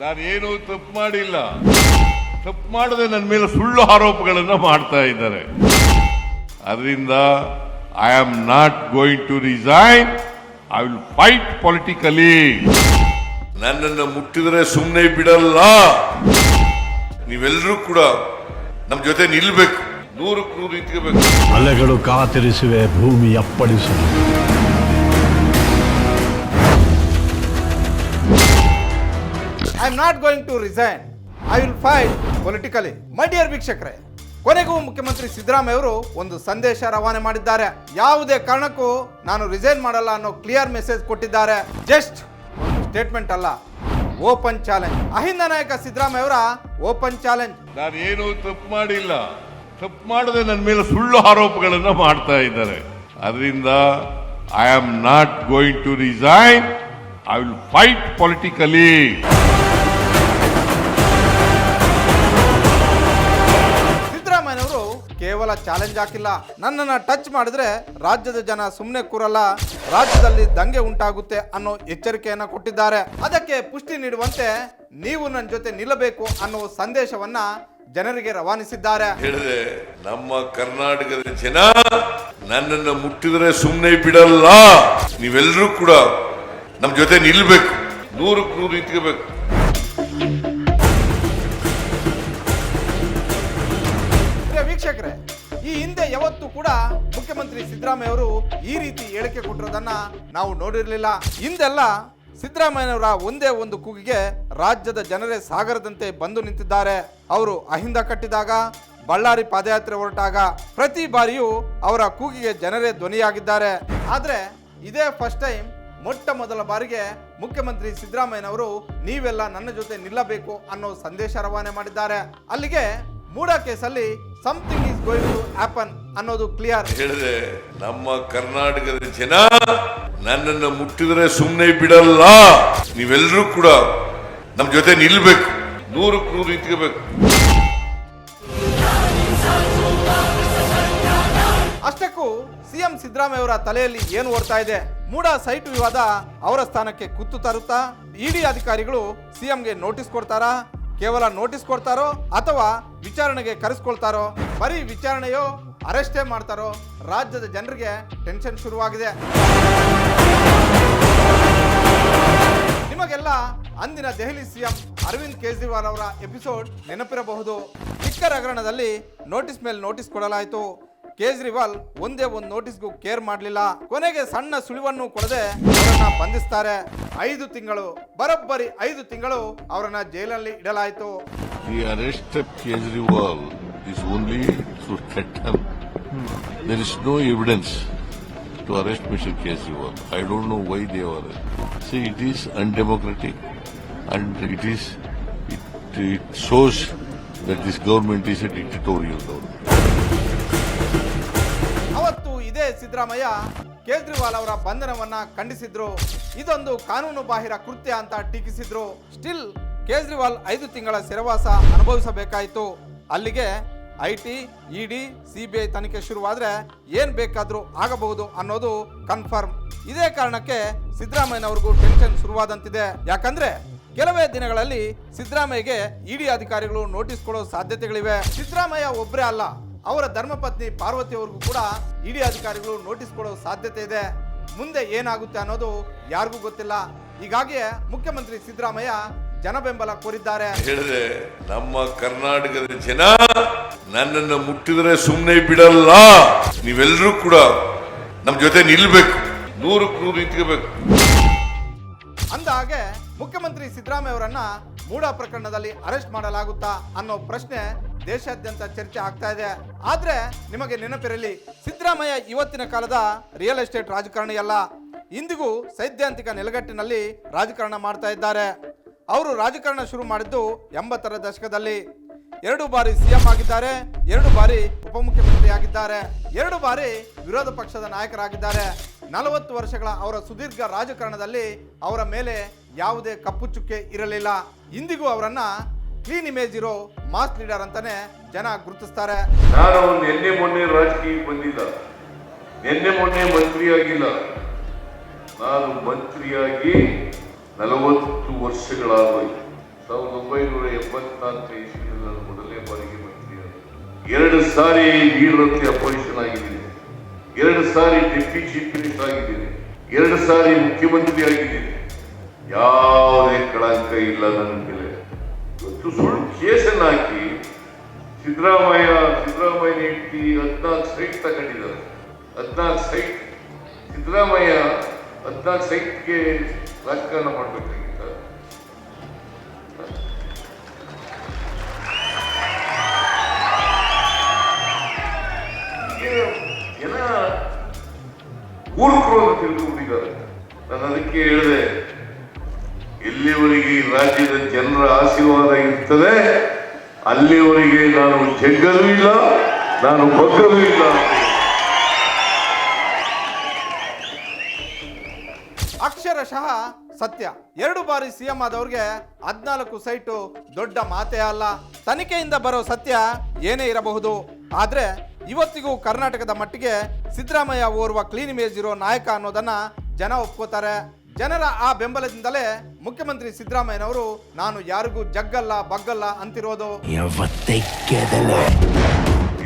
ನಾನೇನು ತಪ್ಪು ಮಾಡಿಲ್ಲ. ತಪ್ಪು ಮಾಡದೆ ನನ್ನ ಮೇಲೆ ಸುಳ್ಳು ಆರೋಪಗಳನ್ನು ಮಾಡ್ತಾ ಇದ್ದಾರೆ. ಅದರಿಂದ I am not going to resign I will fight politically ನನ್ನನ್ನು ಮುಟ್ಟಿದರೆ ಸುಮ್ಮನೆ ಬಿಡಲ್ಲ. ನೀವೆಲ್ಲರೂ ಕೂಡ ನಮ್ಮ ಜೊತೆ ನಿಲ್ಬೇಕು. ನೂರಕ್ಕೆ ನೂರು ನಿಂತ್ಕೋಬೇಕು ಅಲೆಗಳು ಕಾತಿರಿಸುವೆ, ಭೂಮಿ ಅಪ್ಪಳಿಸುವೆ I am not going to resign I will fight politically my dear ವೀಕ್ಷಕರೇ, ಕೊನೆಗೂ ಮುಖ್ಯಮಂತ್ರಿ ಸಿದ್ದರಾಮಯ್ಯ ಅವರು ಒಂದು ಸಂದೇಶ ರವಾನೆ ಮಾಡಿದ್ದಾರೆ. ಯಾವುದೇ ಕಾರಣಕ್ಕೂ ನಾನು ರಿಸೈನ್ ಮಾಡಲ್ಲ ಅನ್ನೋ ಕ್ಲಿಯರ್ ಮೆಸೇಜ್ ಕೊಟ್ಟಿದ್ದಾರೆ. ಜಸ್ಟ್ ಸ್ಟೇಟ್ಮೆಂಟ್ ಅಲ್ಲ ಓಪನ್ ಚಾಲೆಂಜ್ ಅಹಿಂದ ನಾಯಕ ಸಿದ್ದರಾಮಯ್ಯ ಅವರ ಓಪನ್ ಚಾಲೆಂಜ್ ನಾನೇನು ತಪ್ಪು ಮಾಡಿಲ್ಲ. ತಪ್ಪು ಮಾಡದೆ ನನ್ನ ಮೇಲೆ ಸುಳ್ಳು ಆರೋಪಗಳನ್ನು ಮಾಡ್ತಾ ಇದ್ದಾರೆ. ಅದರಿಂದ I am not going to resign I will fight politically ಕೇವಲ ಚಾಲೆಂಜ್ ಹಾಕಿಲ್ಲ. ನನ್ನನ್ನು ಟಚ್ ಮಾಡಿದ್ರೆ ರಾಜ್ಯದ ಜನ ಸುಮ್ಮನೆ ಕೂರಲ್ಲ. ರಾಜ್ಯದಲ್ಲಿ ದಂಗೆ ಉಂಟಾಗುತ್ತೆ ಅನ್ನೋ ಎಚ್ಚರಿಕೆಯನ್ನು ಕೊಟ್ಟಿದ್ದಾರೆ. ಅದಕ್ಕೆ ಪುಷ್ಟಿ ನೀಡುವಂತೆ ನೀವು ನನ್ನ ಜೊತೆ ನಿಲ್ಲಬೇಕು ಅನ್ನೋ ಸಂದೇಶವನ್ನ ಜನರಿಗೆ ರವಾನಿಸಿದ್ದಾರೆ. ಹೇಳಿದೆ, ನಮ್ಮ ಕರ್ನಾಟಕದ ಜನ ನನ್ನನ್ನು ಮುಟ್ಟಿದ್ರೆ ಸುಮ್ಮನೆ ಬಿಡಲ್ಲ. ನೀವೆಲ್ಲರೂ ಕೂಡ ನಮ್ಮ ಜೊತೆ ನಿಲ್ಬೇಕು. ನೂರಕ್ಕೆ ನೂರು ನಿಂತ್ಕೋಬೇಕು ಈ ಹಿಂದೆ ಯಾವತ್ತೂ ಕೂಡ ಮುಖ್ಯಮಂತ್ರಿ ಸಿದ್ದರಾಮಯ್ಯ ಅವರು ಈ ರೀತಿ ಹೇಳಿಕೆ ಕೊಟ್ಟಿರೋದನ್ನ ನಾವು ನೋಡಿರಲಿಲ್ಲ. ಹಿಂದೆಲ್ಲ ಸಿದ್ದರಾಮಯ್ಯನವರ ಒಂದೇ ಒಂದು ಕೂಗಿಗೆ ರಾಜ್ಯದ ಜನರೇ ಸಾಗರದಂತೆ ಬಂದು ನಿಂತಿದ್ದಾರೆ. ಅವರು ಅಹಿಂದ ಕಟ್ಟಿದಾಗ, ಬಳ್ಳಾರಿ ಪಾದಯಾತ್ರೆ ಹೊರಟಾಗ ಪ್ರತಿ ಬಾರಿಯೂ ಅವರ ಕೂಗಿಗೆ ಜನರೇ ಧ್ವನಿಯಾಗಿದ್ದಾರೆ. ಆದ್ರೆ ಇದೇ ಫಸ್ಟ್ ಟೈಮ್ ಮೊಟ್ಟ ಮೊದಲ ಬಾರಿಗೆ ಮುಖ್ಯಮಂತ್ರಿ ಸಿದ್ದರಾಮಯ್ಯನವರು ನೀವೆಲ್ಲ ನನ್ನ ಜೊತೆ ನಿಲ್ಲಬೇಕು ಅನ್ನೋ ಸಂದೇಶ ರವಾನೆ ಮಾಡಿದ್ದಾರೆ. ಅಲ್ಲಿಗೆ ಮೂಡ ಕೇಸಲ್ಲಿ something is going to happen ಅನ್ನೋದು ಕ್ಲಿಯರ್ ಹೇಳಿದೆ ನಮ್ಮ ಕರ್ನಾಟಕದ ಜನ ನನ್ನನ್ನು ಮುಟ್ಟಿದ್ರೆ ಸುಮ್ಮನೆ ಬಿಡಲ್ಲ. ನೀವೆಲ್ಲರೂ ಕೂಡ ನಮ್ಮ ಜೊತೆ ನಿಲ್ಬೇಕು. ನೂರಕ್ಕೆ ನೂರು ನಿಂತ್ಕೋಬೇಕು. ಅಷ್ಟಕ್ಕೂ ಸಿಎಂ ಸಿದ್ದರಾಮಯ್ಯ ಅವರ ತಲೆಯಲ್ಲಿ ಏನು ಓಡ್ತಾ ಇದೆ? ಮೂಡ ಸೈಟ್ ವಿವಾದ ಅವರ ಸ್ಥಾನಕ್ಕೆ ಕುತ್ತು ತರುತ್ತಾ? ಇಡಿ ಅಧಿಕಾರಿಗಳು ಸಿಎಂಗೆ ನೋಟಿಸ್ ಕೊಡ್ತಾರಾ? ಕೇವಲ ನೋಟಿಸ್ ಕೊಡ್ತಾರೋ ಅಥವಾ ವಿಚಾರಣೆಗೆ ಕರೆಸ್ಕೊಳ್ತಾರೋ? ಬರೀ ವಿಚಾರಣೆಯೋ ಅರೆಸ್ಟೇ ಮಾಡ್ತಾರೋ? ರಾಜ್ಯದ ಜನರಿಗೆ ಟೆನ್ಷನ್ ಶುರುವಾಗಿದೆ. ನಿಮಗೆಲ್ಲ ಅಂದಿನ ದೆಹಲಿ ಸಿಎಂ ಅರವಿಂದ್ ಕೇಜ್ರಿವಾಲ್ ಅವರ ಎಪಿಸೋಡ್ ನೆನಪಿರಬಹುದು. ಚಿಕ್ಕ ಹಗರಣದಲ್ಲಿ ನೋಟಿಸ್ ಮೇಲೆ ನೋಟಿಸ್ ಕೊಡಲಾಯಿತು. ಕೇಜ್ರಿವಾಲ್ ಒಂದೇ ಒಂದು ನೋಟಿಸ್ಗೂ ಕೇರ್ ಮಾಡಲಿಲ್ಲ. ಕೊನೆಗೆ ಸಣ್ಣ ಸುಳಿವನ್ನು ಕೊಡದೆ ಅವರನ್ನ ಬಂಧಿಸ್ತಾರೆ. ಐದು ತಿಂಗಳು ಬರೋಬ್ಬರಿ ಐದು ತಿಂಗಳು ಅವರನ್ನ ಜೈಲಲ್ಲಿ ಇಡಲಾಯಿತು. The arrest Kejriwal is only there is no evidence to arrest mister Kejriwal I don't know why they were see it is undemocratic and it is it it shows that this government is a dictatorial government Siddaramaiah Kejriwal ಅವರ ಬಂಧನವನ್ನ ಖಂಡಿಸಿದ್ರು. ಇದೊಂದು ಕಾನೂನು ಬಾಹಿರ ಕೃತ್ಯ ಅಂತ ಟೀಕಿಸಿದ್ರು. Still Kejriwal ಐದು ತಿಂಗಳ ಸೆರೆವಾಸ ಅನುಭವಿಸಬೇಕಾಯಿತು. ಅಲ್ಲಿಗೆ ಐ ಟಿ ಇಡಿ ಸಿಬಿಐ ತನಿಖೆ ಶುರುವಾದ್ರೆ ಏನ್ ಬೇಕಾದ್ರೂ ಆಗಬಹುದು ಅನ್ನೋದು ಕನ್ಫರ್ಮ್ ಇದೇ ಕಾರಣಕ್ಕೆ ಸಿದ್ದರಾಮಯ್ಯನವ್ರಿಗೂ ಟೆನ್ಷನ್ ಶುರುವಾದಂತಿದೆ. ಯಾಕಂದ್ರೆ ಕೆಲವೇ ದಿನಗಳಲ್ಲಿ ಸಿದ್ದರಾಮಯ್ಯಗೆ ಇಡಿ ಅಧಿಕಾರಿಗಳು ನೋಟಿಸ್ ಕೊಡೋ ಸಾಧ್ಯತೆಗಳಿವೆ. ಸಿದ್ದರಾಮಯ್ಯ ಒಬ್ಬರೇ ಅಲ್ಲ. ಅವರ ಧರ್ಮಪತ್ನಿ ಪಾರ್ವತಿ ಅವ್ರಿಗೂ ಕೂಡ ಇಡಿ ಅಧಿಕಾರಿಗಳು ನೋಟಿಸ್ ಕೊಡೋ ಸಾಧ್ಯತೆ ಇದೆ. ಮುಂದೆ ಏನಾಗುತ್ತೆ ಅನ್ನೋದು ಯಾರಿಗೂ ಗೊತ್ತಿಲ್ಲ. ಹೀಗಾಗಿಯೇ ಮುಖ್ಯಮಂತ್ರಿ ಸಿದ್ದರಾಮಯ್ಯ ಜನ ಬೆಂಬಲ ಕೋರಿದ್ದಾರೆ. ಹೇಳಿದ್ರೆ ನಮ್ಮ ಕರ್ನಾಟಕದ ಜನ ನನ್ನನ್ನು ಮುಟ್ಟಿದ್ರೆ ಸುಮ್ಮನೆ ಬಿಡಲ್ಲ. ನೀವೆಲ್ಲರೂ ಕೂಡ ನಮ್ಮ ಜೊತೆ ನಿಲ್ಬೇಕು. ನೂರಕ್ಕೆ ನೂರು ನಿಂತ್ಕೋಬೇಕು. ಅಂದ ಹಾಗೆ ಮುಖ್ಯಮಂತ್ರಿ ಸಿದ್ದರಾಮಯ್ಯ ಅವರನ್ನ ಮೂಡ ಪ್ರಕರಣದಲ್ಲಿ ಅರೆಸ್ಟ್ ಮಾಡಲಾಗುತ್ತಾ ಅನ್ನೋ ಪ್ರಶ್ನೆ ದೇಶಾದ್ಯಂತ ಚರ್ಚೆ ಆಗ್ತಾ ಇದೆ. ಆದ್ರೆ ನಿಮಗೆ ನೆನಪಿರಲಿ, ಸಿದ್ದರಾಮಯ್ಯ ಇವತ್ತಿನ ಕಾಲದ ರಿಯಲ್ ಎಸ್ಟೇಟ್ ರಾಜಕಾರಣಿ ಅಲ್ಲ. ಇಂದಿಗೂ ಸೈದ್ಧಾಂತಿಕ ನೆಲೆಗಟ್ಟಿನಲ್ಲಿ ರಾಜಕಾರಣ ಮಾಡ್ತಾ ಇದ್ದಾರೆ. ಅವರು ರಾಜಕಾರಣ ಶುರು ಮಾಡಿದ್ದು ಎಂಬತ್ತರ ದಶಕದಲ್ಲಿ. ಎರಡು ಬಾರಿ ಸಿಎಂ ಆಗಿದ್ದಾರೆ, ಎರಡು ಬಾರಿ ಉಪಮುಖ್ಯಮಂತ್ರಿ ಆಗಿದ್ದಾರೆ ಎರಡು ಬಾರಿ ವಿರೋಧ ಪಕ್ಷದ ನಾಯಕರಾಗಿದ್ದಾರೆ. ನಲವತ್ತು ವರ್ಷಗಳ ಅವರ ಸುದೀರ್ಘ ರಾಜಕಾರಣದಲ್ಲಿ ಅವರ ಮೇಲೆ ಯಾವುದೇ ಕಪ್ಪು ಚುಕ್ಕೆ ಇರಲಿಲ್ಲ. ಇಂದಿಗೂ ಅವರನ್ನ ಕ್ಲೀನ್ ಇಮೇಜ್ ಇರೋ ಮಾಸ್ ಲೀಡರ್ ಅಂತಾನೆ ಜನ ಗುರುತಿಸ್ತಾರೆ. ನಾನು ಎನ್ನೆ ಮೊನ್ನೆ ರಾಜಕೀಯಕ್ಕೆ ಬಂದಿಲ್ಲ. ನಿನ್ನೆ ಮೊನ್ನೆ ಮಂತ್ರಿಯಾಗಿಲ್ಲ. ನಾನು ಮಂತ್ರಿಯಾಗಿ ನಲವತ್ತು ವರ್ಷಗಳಾಗೋಯ್ತು. ಎಪ್ಪತ್ನಾಲ್ಕು ಇಸ್ವಿಯಲ್ಲಿ ನಾನು ಮೊದಲನೇ ಬಾರಿಗೆ ಮಂತ್ರಿ ಎರಡು ಸಾರಿ ಲೀಡರ್ ಅಪೋಸಿಷನ್ ಆಗಿದ್ದೀನಿ ಎರಡು ಸಾರಿ ಡೆಪ್ಟಿ ಚೀಫ್ ಮಿನಿಸ್ಟರ್ ಆಗಿದ್ದೀನಿ. ಎರಡು ಸಾರಿ ಮುಖ್ಯಮಂತ್ರಿ ಆಗಿದ್ದೀನಿ. ಯಾವುದೇ ಕಳಂಕ ಇಲ್ಲ ನನ್ನ ಸಿದ್ದರಾಮಯ್ಯ ಸಿದ್ದರಾಮಯ್ಯ ಹೆಂಡತಿ ಹದಿನಾಲ್ಕು ಸೈಟ್ ತಗೊಂಡಿದ್ದಾರೆ. ಹದಿನಾಲ್ಕು ಸೈಟ್ ಸಿದ್ದರಾಮಯ್ಯ ಹದಿನಾಲ್ಕು ಸೈಟ್ಗೆ ರಾಜಕಾರಣ ಮಾಡಬೇಕಾಗಿತ್ತ. ಜನ ಮೂರ್ಖರು ಅಂತ ತಿಳ್ಕೊಂಡಿದ್ದಾರೆ ನಾನು ಅದಕ್ಕೆ ಹೇಳಿದೆ ಎಲ್ಲಿವರೆಗೆ ರಾಜ್ಯದ ಜನರ ಆಶೀರ್ವಾದ ಇರ್ತದೆ. ಅಲ್ಲಿವರೆಗೆ ನಾನು ಜಗ್ಗಲೂ ಇಲ್ಲ, ನಾನು ಬಗ್ಗಲೂ ಇಲ್ಲ. ಅಕ್ಷರಶಃ ಸತ್ಯ. ಎರಡು ಬಾರಿ ಸಿಎಂ ಆದವ್ರಿಗೆ ಹದ್ನಾಲ್ಕು ಸೈಟು ದೊಡ್ಡ ಮಾತೇ ಅಲ್ಲ. ತನಿಖೆಯಿಂದ ಬರೋ ಸತ್ಯ ಏನೇ ಇರಬಹುದು. ಆದ್ರೆ ಇವತ್ತಿಗೂ ಕರ್ನಾಟಕದ ಮಟ್ಟಿಗೆ ಸಿದ್ದರಾಮಯ್ಯ ಓರ್ವ ಕ್ಲೀನ್ ಇಮೇಜ್ ಇರೋ ನಾಯಕ ಅನ್ನೋದನ್ನ ಜನ ಒಪ್ಕೋತಾರೆ. ಜನರ ಆ ಬೆಂಬಲದಿಂದಲೇ ಮುಖ್ಯಮಂತ್ರಿ ಸಿದ್ದರಾಮಯ್ಯನವರು ನಾನು ಯಾರಿಗೂ ಜಗ್ಗಲ್ಲ ಬಗ್ಗಲ್ಲ ಅಂತಿರೋದು.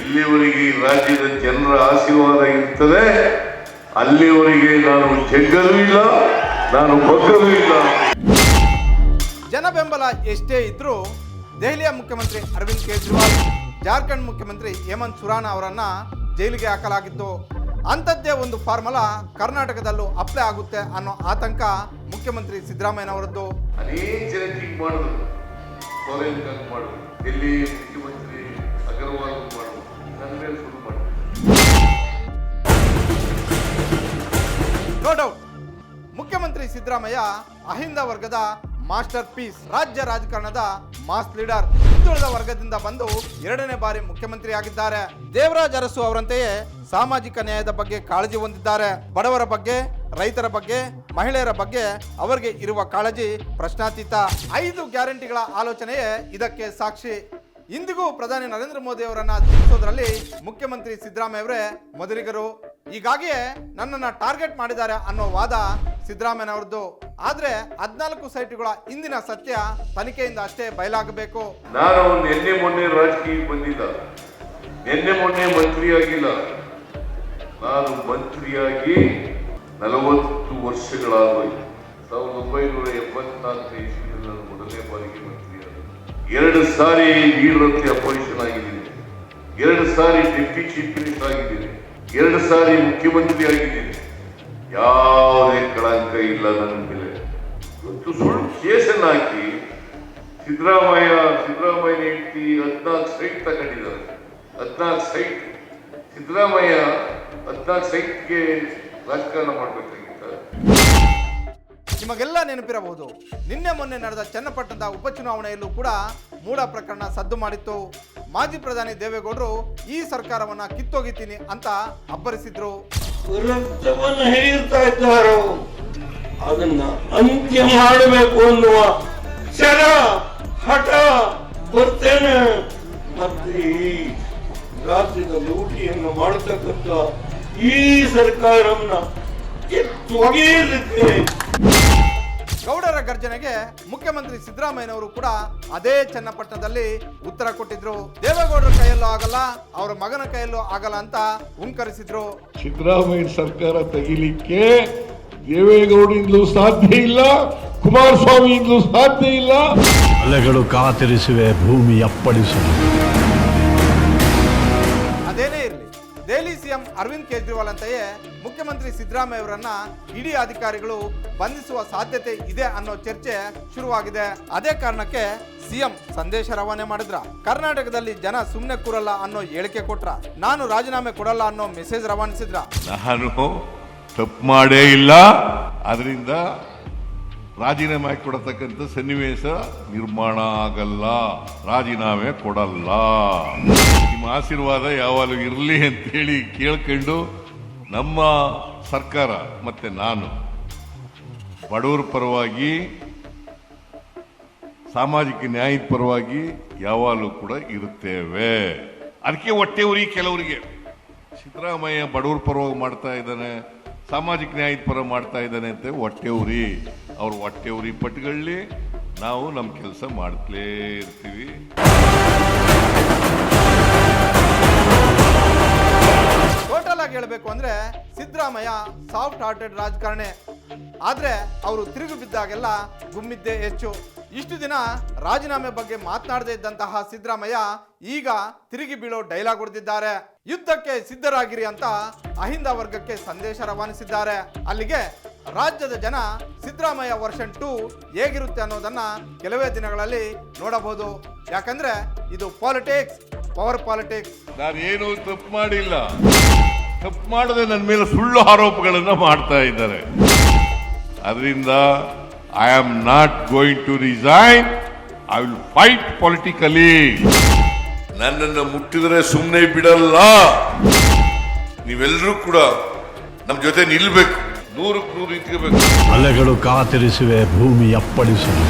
ಇಲ್ಲಿವರೆಗೆ ರಾಜ್ಯದ ಜನರ ಆಶೀರ್ವಾದ ಇರ್ತದೆ. ಅಲ್ಲಿವರೆಗೆ ನಾನು ಜಗ್ಗಲೂ ಇಲ್ಲ ನಾನು ಬಗ್ಗಲೂ ಇಲ್ಲ. ಜನ ಬೆಂಬಲ ಎಷ್ಟೇ ಇದ್ರೂ ದೆಹಲಿಯ ಮುಖ್ಯಮಂತ್ರಿ ಅರವಿಂದ್ ಕೇಜ್ರಿವಾಲ್ ಜಾರ್ಖಂಡ್ ಮುಖ್ಯಮಂತ್ರಿ ಹೇಮಂತ್ ಸುರಾನ ಅವರನ್ನ ಜೈಲಿಗೆ ಹಾಕಲಾಗಿತ್ತು. ಅಂಥದ್ದೇ ಒಂದು ಫಾರ್ಮುಲಾ ಕರ್ನಾಟಕದಲ್ಲೂ ಅಪ್ಲೈ ಆಗುತ್ತೆ ಅನ್ನೋ ಆತಂಕ ಮುಖ್ಯಮಂತ್ರಿ ಸಿದ್ದರಾಮಯ್ಯನವರದ್ದು. ನೋ ಡೌಟ್ ಮುಖ್ಯಮಂತ್ರಿ ಸಿದ್ದರಾಮಯ್ಯ ಅಹಿಂದ ವರ್ಗದ ಮಾಸ್ಟರ್ ಪೀಸ್ ರಾಜ್ಯ ರಾಜಕಾರಣದ ಮಾಸ್ ಲೀಡರ್ ಹಿಂದುಳಿದ ವರ್ಗದಿಂದ ಬಂದು ಎರಡನೇ ಬಾರಿ ಮುಖ್ಯಮಂತ್ರಿ ಆಗಿದ್ದಾರೆ. ದೇವರಾಜ್ ಅರಸು ಅವರಂತೆಯೇ ಸಾಮಾಜಿಕ ನ್ಯಾಯದ ಬಗ್ಗೆ ಕಾಳಜಿ ಹೊಂದಿದ್ದಾರೆ. ಬಡವರ ಬಗ್ಗೆ, ರೈತರ ಬಗ್ಗೆ, ಮಹಿಳೆಯರ ಬಗ್ಗೆ ಅವರಿಗೆ ಇರುವ ಕಾಳಜಿ ಪ್ರಶ್ನಾತೀತ. ಐದು ಗ್ಯಾರಂಟಿಗಳ ಆಲೋಚನೆಯೇ ಇದಕ್ಕೆ ಸಾಕ್ಷಿ. ಇಂದಿಗೂ ಪ್ರಧಾನಿ ನರೇಂದ್ರ ಮೋದಿ ಅವರನ್ನ ತಿಳಿಸೋದ್ರಲ್ಲಿ ಮುಖ್ಯಮಂತ್ರಿ ಸಿದ್ದರಾಮಯ್ಯ ಅವರೇ ಮೊದಲಿಗರು ಹೀಗಾಗಿಯೇ ನನ್ನನ್ನು ಟಾರ್ಗೆಟ್ ಮಾಡಿದ್ದಾರೆ ಅನ್ನೋ ವಾದ ಸಿದ್ದರಾಮಯ್ಯನವರದ್ದು ಆದ್ರೆ ಹದಿನಾಲ್ಕು ಸೈಟ್ಗಳ ಇಂದಿನ ಸತ್ಯ ತನಿಖೆಯಿಂದ ಅಷ್ಟೇ ಬಯಲಾಗಬೇಕು. ನಾನು ನಿನ್ನೆ ಮೊನ್ನೆ ರಾಜಕೀಯಕ್ಕೆ ಬಂದಿಲ್ಲ. ನಿನ್ನೆ ಮೊನ್ನೆ ಮಂತ್ರಿ ಆಗಿಲ್ಲ ನಾನು ಮಂತ್ರಿಯಾಗಿ ನಲವತ್ತು ವರ್ಷಗಳಾಗೋಯ್ತು ಸಾವಿರದ ಒಂಬೈನೂರ ಎಪ್ಪತ್ನಾಲ್ಕು ಇಸ್ವಿಯಲ್ಲಿ ನಾನು ಮೊದಲನೇ ಬಾರಿಗೆ ಮಂತ್ರಿ ಆದೆ. ಎರಡು ಸಾರಿ ಲೀಡರ್ ಅಪೋಸಿಷನ್ ಆಗಿದ್ದೀನಿ. ಎರಡು ಸಾರಿ ಡೆಪ್ಟಿ ಚೀಫ್ ಮಿನಿಸ್ಟರ್ ಆಗಿದ್ದೀನಿ. ಎರಡು ಸಾರಿ ಮುಖ್ಯಮಂತ್ರಿ ಆಗಿದ್ದೀನಿ. ಯಾವುದೇ ಕಳಂಕ ಇಲ್ಲ ನನ್ನ ಮೇಲೆ ಇವತ್ತು ಸುಳ್ಳು ಕೇಸನ್ನು ಹಾಕಿ ಸಿದ್ದರಾಮಯ್ಯ ಸಿದ್ದರಾಮಯ್ಯ ಹೆಂಡತಿ ಹದಿನಾಲ್ಕು ಸೈಟ್ ತಗೊಂಡಿದ್ದಾರೆ. ಹದಿನಾಲ್ಕು ಸೈಟ್ ಸಿದ್ದರಾಮಯ್ಯ ಹದಿನಾಲ್ಕು ಸೈಟ್ಗೆ ರಾಜಕಾರಣ ಮಾಡಬೇಕಾಗಿತ್ತ ನಿಮಗೆಲ್ಲ ನೆನಪಿರಬಹುದು ನಿನ್ನೆ ಮೊನ್ನೆ ನಡೆದ ಚನ್ನಪಟ್ಟಣದ ಉಪಚುನಾವಣೆಯಲ್ಲೂ ಕೂಡ ಮೂಡ ಪ್ರಕರಣ ಸದ್ದು ಮಾಡಿತ್ತು. ಮಾಜಿ ಪ್ರಧಾನಿ ದೇವೇಗೌಡರು ಈ ಸರ್ಕಾರವನ್ನ ಕಿತ್ತೊಗಿತೀನಿ ಅಂತ ಅಬ್ಬರಿಸಿದ್ರು. ರಕ್ತವನ್ನು ಹಿಡಿಯುತ್ತಾ ಇದ್ದಾರೋ. ಅದನ್ನ ಅಂತ್ಯ ಮಾಡಬೇಕು ಅನ್ನುವ ಚರ ಹಠ ಬರ್ತೇನೆ. ಮತ್ತೆ ಈ ರಾಜ್ಯದ ಲೂಟಿಯನ್ನು ಮಾಡತಕ್ಕಂಥ ಈ ಸರ್ಕಾರವನ್ನ ಕಿತ್ತೊಗೆಯಲಿಕ್ಕೆ ಗೌಡರ ಗರ್ಜನೆಗೆ ಮುಖ್ಯಮಂತ್ರಿ ಸಿದ್ದರಾಮಯ್ಯನವರು ಕೂಡ ಅದೇ ಚನ್ನಪಟ್ಟಣದಲ್ಲಿ ಉತ್ತರ ಕೊಟ್ಟಿದ್ರು. ದೇವೇಗೌಡರ ಕೈಯಲ್ಲೂ ಆಗಲ್ಲ ಅವರ ಮಗನ ಕೈಯಲ್ಲೂ ಆಗಲ್ಲ ಅಂತ ಹುಂಕರಿಸಿದ್ರು. ಸಿದ್ದರಾಮಯ್ಯ ಸರ್ಕಾರ ತೆಗಿಲಿಕ್ಕೆ ದೇವೇಗೌಡರಿಂದಲೂ ಸಾಧ್ಯ ಇಲ್ಲ ಕುಮಾರಸ್ವಾಮಿಯಿಂದಲೂ ಸಾಧ್ಯ ಇಲ್ಲ. ಅಲೆಗಳು ಕಾತರಿಸುವೆ ಭೂಮಿ ಅಪ್ಪಳಿಸಲು ಅದೇನೇ ಇರಲಿ ದೆಹಲಿ ಸಿಎಂ ಅರವಿಂದ್ ಕೇಜ್ರಿವಾಲ್ ಅಂತೆಯೇ ಮುಖ್ಯಮಂತ್ರಿ ಸಿದ್ದರಾಮಯ್ಯ ಅವರನ್ನ ಇಡೀ ಅಧಿಕಾರಿಗಳು ಬಂಧಿಸುವ ಸಾಧ್ಯತೆ ಇದೆ ಅನ್ನೋ ಚರ್ಚೆ ಶುರುವಾಗಿದೆ. ಅದೇ ಕಾರಣಕ್ಕೆ ಸಿಎಂ ಸಂದೇಶ ರವಾನೆ ಮಾಡಿದ್ರ ಕರ್ನಾಟಕದಲ್ಲಿ ಜನ ಸುಮ್ಮನೆ ಕೂರಲ್ಲ ಅನ್ನೋ ಹೇಳಿಕೆ ಕೊಟ್ರ ನಾನು ರಾಜೀನಾಮೆ ಕೊಡಲ್ಲ ಅನ್ನೋ ಮೆಸೇಜ್ ರವಾನಿಸಿದ್ರ. ನಾನು ತಪ್ಪು ಮಾಡೇ ಇಲ್ಲ. ಅದರಿಂದ ರಾಜೀನಾಮೆ ಹಾಕಿ ಕೊಡತಕ್ಕಂಥ ಸನ್ನಿವೇಶ ನಿರ್ಮಾಣ ಆಗಲ್ಲ. ರಾಜೀನಾಮೆ ಕೊಡಲ್ಲ. ನಿಮ್ಮ ಆಶೀರ್ವಾದ ಯಾವಾಗಲೂ ಇರಲಿ ಅಂತೇಳಿ ಕೇಳ್ಕೊಂಡು ನಮ್ಮ ಸರ್ಕಾರ ಮತ್ತೆ ನಾನು ಬಡವರ ಪರವಾಗಿ, ಸಾಮಾಜಿಕ ನ್ಯಾಯದ ಪರವಾಗಿ ಯಾವಾಗಲೂ ಕೂಡ ಇರುತ್ತೇವೆ. ಅದಕ್ಕೆ ಹೊಟ್ಟೆ ಉರಿ ಕೆಲವರಿಗೆ. ಸಿದ್ದರಾಮಯ್ಯ ಬಡವರ ಪರವಾಗಿ ಮಾಡ್ತಾ ಇದ್ದಾನೆ. ಸಾಮಾಜಿಕ ನ್ಯಾಯದ ಪರ ಮಾಡ್ತಾ ಇದ್ದಾನೆ ಅಂತ ಹೊಟ್ಟೆ ಉರಿ. ಅವ್ರ ಹೊಟ್ಟೆ ಉರಿ ಪಟ್ಕೊಳ್ಳಿ ನಾವು ನಮ್ಮ ಕೆಲಸ ಮಾಡ್ತಲೇ ಇರ್ತೀವಿ. ಟೋಟಲ್ ಆಗಿ ಹೇಳಬೇಕು ಅಂದ್ರೆ ಸಿದ್ದರಾಮಯ್ಯ ಸಾಫ್ಟ್ ಹಾರ್ಟೆಡ್ ರಾಜಕಾರಣಿ. ಆದ್ರೆ ಅವರು ತಿರುಗು ಬಿದ್ದಾಗೆಲ್ಲ ಗುಮ್ಮಿದ್ದೇ ಹೆಚ್ಚು. ಇಷ್ಟು ದಿನ ರಾಜೀನಾಮೆ ಬಗ್ಗೆ ಮಾತನಾಡದೇ ಇದ್ದಂತಹ ಸಿದ್ದರಾಮಯ್ಯ ಈಗ ತಿರುಗಿ ಬೀಳೋ ಡೈಲಾಗ್ ಹೊಡೆದಿದ್ದಾರೆ. ಯುದ್ಧಕ್ಕೆ ಸಿದ್ಧರಾಗಿರಿ ಅಂತ ಅಹಿಂದ ವರ್ಗಕ್ಕೆ ಸಂದೇಶ ರವಾನಿಸಿದ್ದಾರೆ. ಅಲ್ಲಿಗೆ ರಾಜ್ಯದ ಜನ ಸಿದ್ದರಾಮಯ್ಯ ವರ್ಷನ್ ಟೂ ಹೇಗಿರುತ್ತೆ ಅನ್ನೋದನ್ನ ಕೆಲವೇ ದಿನಗಳಲ್ಲಿ ನೋಡಬಹುದು. ಯಾಕಂದ್ರೆ ಇದು ಪಾಲಿಟಿಕ್ಸ್, ಪವರ್ ಪಾಲಿಟಿಕ್ಸ್. ನಾನು ತಪ್ಪು ಮಾಡಿಲ್ಲ. ತಪ್ಪು ಮಾಡದೆ ನನ್ನ ಮೇಲೆ ಸುಳ್ಳು ಆರೋಪಗಳನ್ನು ಮಾಡ್ತಾ ಇದ್ದಾರೆ. ಅದರಿಂದ I am not going to resign I will fight politically ನನ್ನನ್ನು ಮುಟ್ಟಿದರೆ ಸುಮ್ಮನೆ ಬಿಡಲ್ಲ. ನೀವೆಲ್ಲರೂ ಕೂಡ ನಮ್ಮ ಜೊತೆ ನಿಲ್ಬೇಕು. ನೂರಕ್ಕೆ ನೂರು ನಿಂತ್ಕೋಬೇಕು. ಅಲೆಗಳು ಕಾತರಿಸಿವೆ ಭೂಮಿ ಅಪ್ಪಳಿಸುವುದು